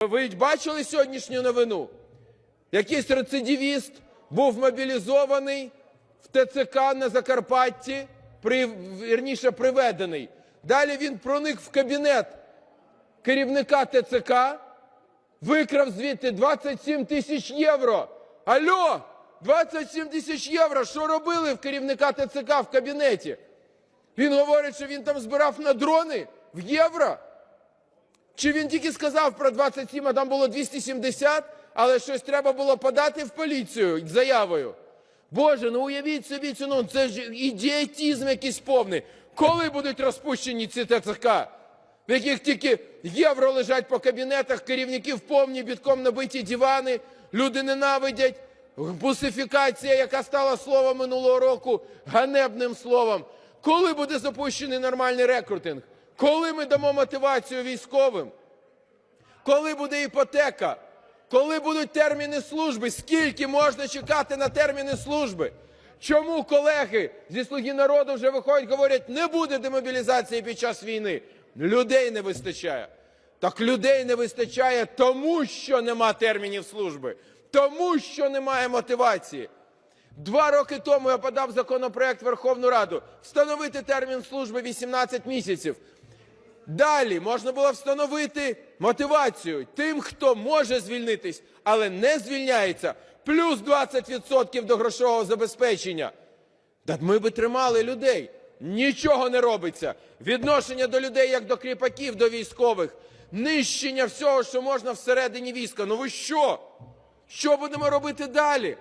Ви бачили сьогоднішню новину? Якийсь рецидивіст був мобілізований в ТЦК на Закарпатті, при, вірніше приведений. Далі він проник в кабінет керівника ТЦК, викрав звідти 27 тисяч євро. Алло, 27 тисяч євро. Що робили в керівника ТЦК в кабінеті? Він говорить, що він там збирав на дрони в євро. Чи він тільки сказав про 27, а там було 270, але щось треба було подати в поліцію заявою. Боже, ну уявіть собі цю, ну це ж ідіотизм якийсь повний. Коли будуть розпущені ці ТЦК, в яких тільки євро лежать по кабінетах, керівників повні бітком набиті дивани, люди ненавидять, бусифікація, яка стала словом минулого року, ганебним словом. Коли буде запущений нормальний рекрутинг? Коли ми дамо мотивацію військовим? Коли буде іпотека? Коли будуть терміни служби? Скільки можна чекати на терміни служби? Чому колеги зі слуги народу вже виходять, говорять, не буде демобілізації під час війни? Людей не вистачає. Так людей не вистачає тому, що нема термінів служби, тому що немає мотивації. Два роки тому я подав законопроект Верховну Раду встановити термін служби 18 місяців. Далі можна було встановити мотивацію тим, хто може звільнитись, але не звільняється, плюс 20% до грошового забезпечення. Так ми би тримали людей. Нічого не робиться. Відношення до людей як до кріпаків, до військових, нищення всього, що можна всередині війська. Ну ви що? Що будемо робити далі?